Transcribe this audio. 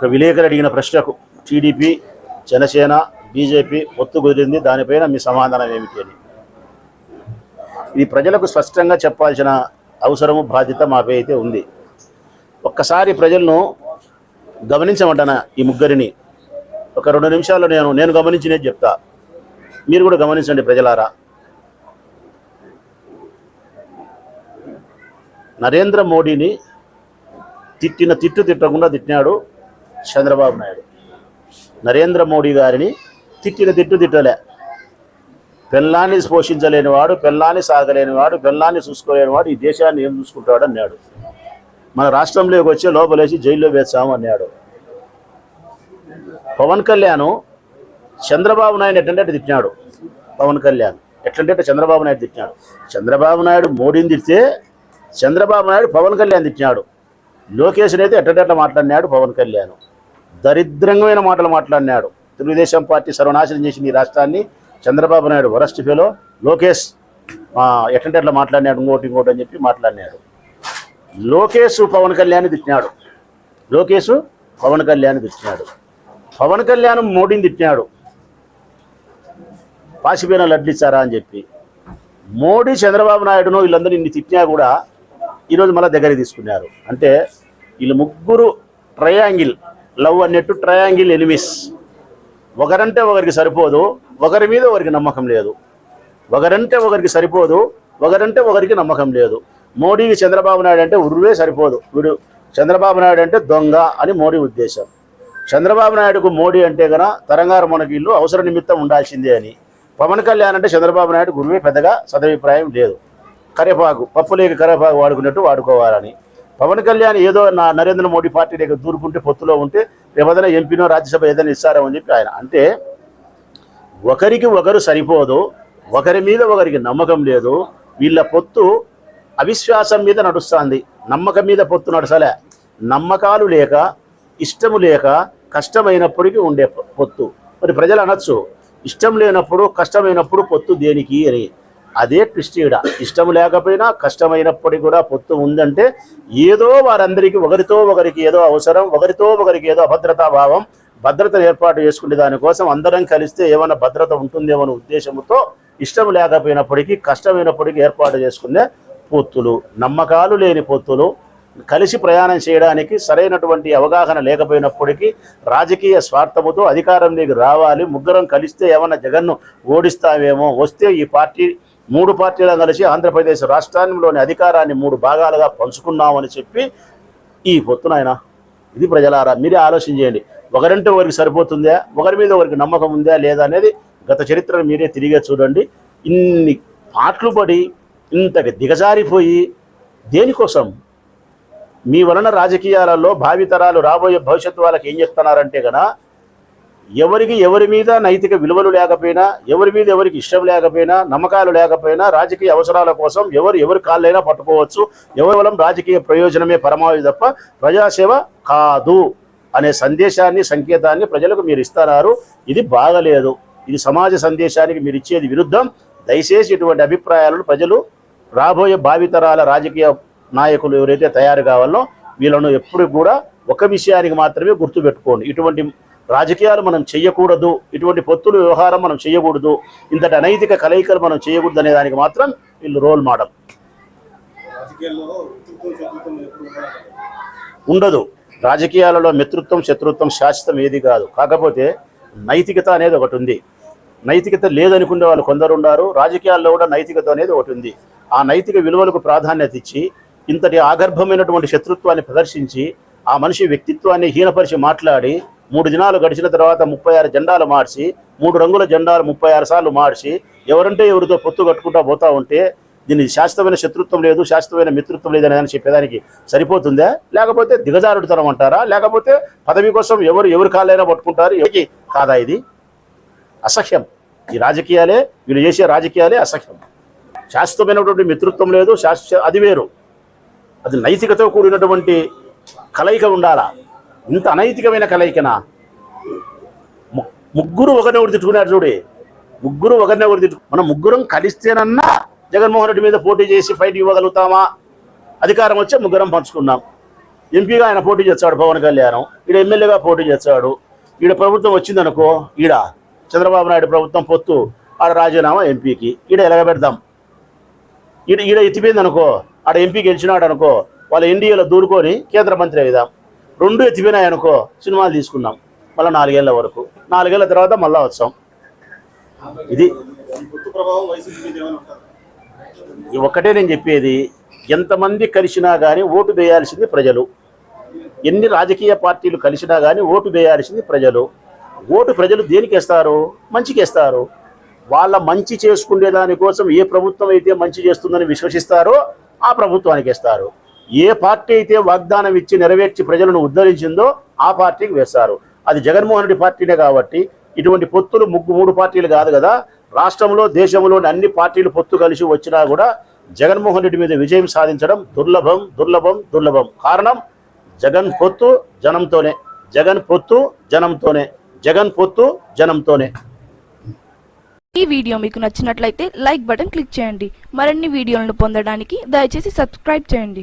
ఒక విలేకరు అడిగిన ప్రశ్నకు టీడీపీ జనసేన బీజేపీ ఒత్తు కుదిరింది. దానిపైన మీ సమాధానం ఏమిటి అని. ఇది ప్రజలకు స్పష్టంగా చెప్పాల్సిన అవసరము బాధ్యత మాపై అయితే ఉంది. ఒక్కసారి ప్రజలను గమనించమంటానా ఈ ముగ్గురిని? ఒక రెండు నిమిషాల్లో నేను నేను గమనించినది చెప్తా. మీరు కూడా గమనించండి ప్రజలారా. నరేంద్ర మోడీని తిట్టిన తిట్టు తిట్టకుండా తిట్టినాడు చంద్రబాబు నాయుడు. నరేంద్ర మోడీ గారిని తిట్టిన తిట్టు తిట్టలే. పెళ్ళాన్ని పోషించలేనివాడు పెళ్ళాన్ని సాగలేనివాడు పెళ్ళాన్ని చూసుకోలేనివాడు ఈ దేశాన్ని ఏం చూసుకుంటాడు అన్నాడు. మన రాష్ట్రంలోకి వచ్చి లోపలేసి జైల్లో వేస్తాము అన్నాడు. పవన్ కళ్యాణ్ చంద్రబాబు నాయుడు ఎట్లంటే తిట్టినాడు. పవన్ కళ్యాణ్ ఎట్లంటే చంద్రబాబు నాయుడు తిట్టినాడు. చంద్రబాబు నాయుడు మోడీని తిడితే చంద్రబాబు నాయుడు పవన్ కళ్యాణ్ తిట్టినాడు. లోకేష్ని అయితే ఎట్లంటే మాట్లాడినాడు పవన్ కళ్యాణ్. దరిద్రంగమైన మాటలు మాట్లాడినాడు. తెలుగుదేశం పార్టీ సర్వనాశనం చేసిన ఈ రాష్ట్రాన్ని. Chandrababu Naidu worst fellow. Lokesh ఆ, ఎట్లంటే అట్లా మాట్లాడినాడు ఇంకోటి ఇంకోటి అని చెప్పి మాట్లాడినాడు. లోకేష్ పవన్ కళ్యాణ్ తిట్టినాడు. లోకేష్ పవన్ కళ్యాణ్ తిట్టినాడు. పవన్ కళ్యాణ్ మోడీని తిట్టినాడు. పాసిపోయిన లడ్లు ఇచ్చారా అని చెప్పి. మోడీ చంద్రబాబు నాయుడును వీళ్ళందరూ ఇన్ని తిట్టినా కూడా ఈరోజు మళ్ళీ దగ్గరికి తీసుకున్నారు. అంటే వీళ్ళు ముగ్గురు ట్రయాంగిల్ లవ్ అన్నట్టు ట్రయాంగిల్ ఎనిమిస్ ఒకరంటే ఒకరికి సరిపోదు ఒకరి మీద ఒకరికి నమ్మకం లేదు. ఒకరంటే ఒకరికి సరిపోదు ఒకరంటే ఒకరికి నమ్మకం లేదు. మోడీకి చంద్రబాబు నాయుడు అంటే ఉరువే సరిపోదు. వీడు చంద్రబాబు నాయుడు అంటే దొంగ అని మోడీ ఉద్దేశం. చంద్రబాబు నాయుడుకు మోడీ అంటే గన తరంగారు మనకి ఇల్లు అవసర నిమిత్తం ఉండాల్సిందే అని. పవన్ కళ్యాణ్ అంటే చంద్రబాబు నాయుడు గురువే పెద్దగా సదభిప్రాయం లేదు. కరేపాకు పప్పులేక కరేపాకు వాడుకున్నట్టు వాడుకోవాలని. పవన్ కళ్యాణ్ ఏదో నా నరేంద్ర మోడీ పార్టీ దగ్గర దూరుకుంటే పొత్తులో ఉంటే ఏదైనా ఎంపీనో రాజ్యసభ ఏదైనా ఇస్తారో అని చెప్పి ఆయన. అంటే ఒకరికి ఒకరు సరిపోదు ఒకరి మీద ఒకరికి నమ్మకం లేదు వీళ్ళ పొత్తు అవిశ్వాసం మీద నడుస్తుంది. నమ్మకం మీద పొత్తు నడసలే. నమ్మకాలు లేక ఇష్టము లేక కష్టమైనప్పటికీ ఉండే పొత్తు. మరి ప్రజలు అనొచ్చు ఇష్టం లేనప్పుడు కష్టమైనప్పుడు పొత్తు దేనికి అని. అదే ట్విస్ట్ ఇష్టం లేకపోయినా కష్టమైనప్పటికీ కూడా పొత్తు ఉందంటే ఏదో వారందరికీ ఒకరితో ఒకరికి ఏదో అవసరం ఒకరితో ఒకరికి ఏదో అభద్రతా భావం భద్రత ఏర్పాటు చేసుకునే దానికోసం అందరం కలిస్తే ఏమైనా భద్రత ఉంటుందేమో అనే ఉద్దేశంతో ఇష్టం లేకపోయినప్పటికీ కష్టమైనప్పటికీ ఏర్పాటు చేసుకునే పొత్తులు నమ్మకాలు లేని పొత్తులు కలిసి ప్రయాణం చేయడానికి సరైనటువంటి అవగాహన లేకపోయినప్పటికీ రాజకీయ స్వార్థముతో అధికారంలోకి రావాలి ముగ్గురం కలిస్తే ఏమన్నా జగన్ను ఓడిస్తామేమో వస్తే ఈ పార్టీ మూడు పార్టీలు కలిసి ఆంధ్రప్రదేశ్ రాష్ట్రంలోని అధికారాన్ని మూడు భాగాలుగా పంచుకున్నామని చెప్పి ఈ పొత్తున ఆయన ఇది ప్రజలారా మీరే ఆలోచన చేయండి. ఒకరంటే ఒకరికి సరిపోతుందా? ఒకరి మీద ఒకరికి నమ్మకం ఉందా లేదా అనేది గత చరిత్రను మీరే తిరిగే చూడండి. ఇన్ని పాటలు పడి ఇంతకు దిగజారిపోయి దేనికోసం? మీ వలన రాజకీయాలలో భావితరాలు రాబోయే భవిష్యత్తు వాళ్ళకి ఏం చెప్తున్నారంటే కదా ఎవరికి ఎవరి మీద నైతిక విలువలు లేకపోయినా ఎవరి మీద ఎవరికి ఇష్టం లేకపోయినా నమ్మకాలు లేకపోయినా రాజకీయ అవసరాల కోసం ఎవరు ఎవరి కాళ్ళైనా పట్టుకోవచ్చు. కేవలం రాజకీయ ప్రయోజనమే పరమావధి తప్ప ప్రజాసేవ కాదు అనే సందేశాన్ని సంకేతాన్ని ప్రజలకు మీరు ఇస్తున్నారు. ఇది బాగలేదు. ఇది సమాజ సందేశానికి మీరు ఇచ్చేది విరుద్ధం. దయచేసి ఇటువంటి అభిప్రాయాలను ప్రజలు రాబోయే భావితరాల రాజకీయ నాయకులు ఎవరైతే తయారు కావాలో వీళ్ళను ఎప్పుడు కూడా ఒక విషయానికి మాత్రమే గుర్తుపెట్టుకోండి. ఇటువంటి రాజకీయాలు మనం చేయకూడదు ఇటువంటి పొత్తుల వ్యవహారం మనం చేయకూడదు ఇంతటి అనైతిక కలయికలు మనం చేయకూడదు అనే దానికి మాత్రం వీళ్ళు రోల్ మోడల్. ఉండదు. రాజకీయాలలో మిత్రుత్వం శత్రుత్వం శాశ్వతం ఏది కాదు. కాకపోతే నైతికత అనేది ఒకటి ఉంది. నైతికత లేదనుకునే వాళ్ళు కొందరు ఉన్నారు. రాజకీయాల్లో కూడా నైతికత అనేది ఒకటి ఉంది. ఆ నైతిక విలువలకు ప్రాధాన్యత ఇచ్చి ఇంతటి ఆగర్భమైనటువంటి శత్రుత్వాన్ని ప్రదర్శించి ఆ మనిషి వ్యక్తిత్వాన్ని హీనపరిచి మాట్లాడి మూడు దినాలు గడిచిన తర్వాత ముప్పై ఆరు జెండాలు మార్చి మూడు రంగుల జెండాలు ముప్పై ఆరు సార్లు మార్చి ఎవరంటే ఎవరితో పొత్తు కట్టుకుంటా పోతా ఉంటే దీని శాశ్వతమైన శత్రుత్వం లేదు శాశ్వతమైన మిత్రుత్వం లేదు అని చెప్పేదానికి సరిపోతుందా? లేకపోతే దిగజారుడుతనం అంటారా? లేకపోతే పదవి కోసం ఎవరు ఎవరు కాళ్ళైనా పట్టుకుంటారు? ఎవరికి? కాదా ఇది? అసహ్యం. ఈ రాజకీయాలే వీళ్ళు చేసే రాజకీయాలే అసహ్యం. శాశ్వతమైనటువంటి మిత్రుత్వం లేదు శాశ్వ అది వేరు. అది నైతికతో కూడినటువంటి కలయిక ఉండాలా? ఇంత అనైతికమైన కలయికనా? ముగ్గురు ఒకరిని ఒకటి తిట్టుకున్నారు చూడే. ముగ్గురు ఒకరిని ఒకటి తిట్టు మనం ముగ్గురం కలిస్తేనన్నా జగన్మోహన్ రెడ్డి మీద పోటీ చేసి ఫైట్ ఇవ్వగలుగుతామా? అధికారం వచ్చే ముగ్గురం పంచుకున్నాం. ఎంపీగా ఆయన పోటీ చేస్తాడు పవన్ కళ్యాణ్. ఈడ ఎమ్మెల్యేగా పోటీ చేస్తాడు. ఈడ ప్రభుత్వం వచ్చిందనుకో ఈడ చంద్రబాబు నాయుడు ప్రభుత్వం పొత్తు ఆడ రాజీనామా ఎంపీకి. ఈడ ఎలగబెడదాం ఈడ ఈడ ఎత్తిపోయింది అనుకో ఆడ ఎంపీ గెలిచినాడు అనుకో వాళ్ళ ఎన్డీఏలో దూరుకొని కేంద్ర మంత్రి అయిదాం రెండు ఎత్తిపోయినాయి అనుకో సినిమాలు తీసుకున్నాం. మళ్ళీ నాలుగేళ్ళ వరకు. నాలుగేళ్ళ తర్వాత మళ్ళీ వచ్చాం. ఇది ఒక్కటే నేను చెప్పేది ఎంతమంది కలిసినా కానీ ఓటు వేయాల్సింది ప్రజలు. ఎన్ని రాజకీయ పార్టీలు కలిసినా కానీ ఓటు వేయాల్సింది ప్రజలు. ఓటు ప్రజలు దేనికి వేస్తారు? మంచికి వేస్తారు. వాళ్ళ మంచి చేసుకునే దానికోసం ఏ ప్రభుత్వం అయితే మంచి చేస్తుందని విశ్వసిస్తారో ఆ ప్రభుత్వానికి వేస్తారు. ఏ పార్టీ అయితే వాగ్దానం ఇచ్చి నెరవేర్చి ప్రజలను ఉద్ధరించిందో ఆ పార్టీకి వేస్తారు అది జగన్మోహన్ రెడ్డి పార్టీనే కాబట్టి ఇటువంటి పొత్తులు ముగ్గు మూడు పార్టీలు కాదు కదా. రాష్ట్రంలో దేశంలోని అన్ని పార్టీలు పొత్తు కలిసి వచ్చినా కూడా జగన్మోహన్ రెడ్డి మీద విజయం సాధించడం దుర్లభం దుర్లభం దుర్లభం. కారణం జగన్ పొత్తు జనంతోనే. జగన్ పొత్తు జనంతోనే. జగన్ పొత్తు జనంతోనే. ఈ వీడియో మీకు నచ్చినట్లయితే లైక్ బటన్ క్లిక్ చేయండి. మరిన్ని వీడియోలను పొందడానికి దయచేసి సబ్స్క్రైబ్ చేయండి.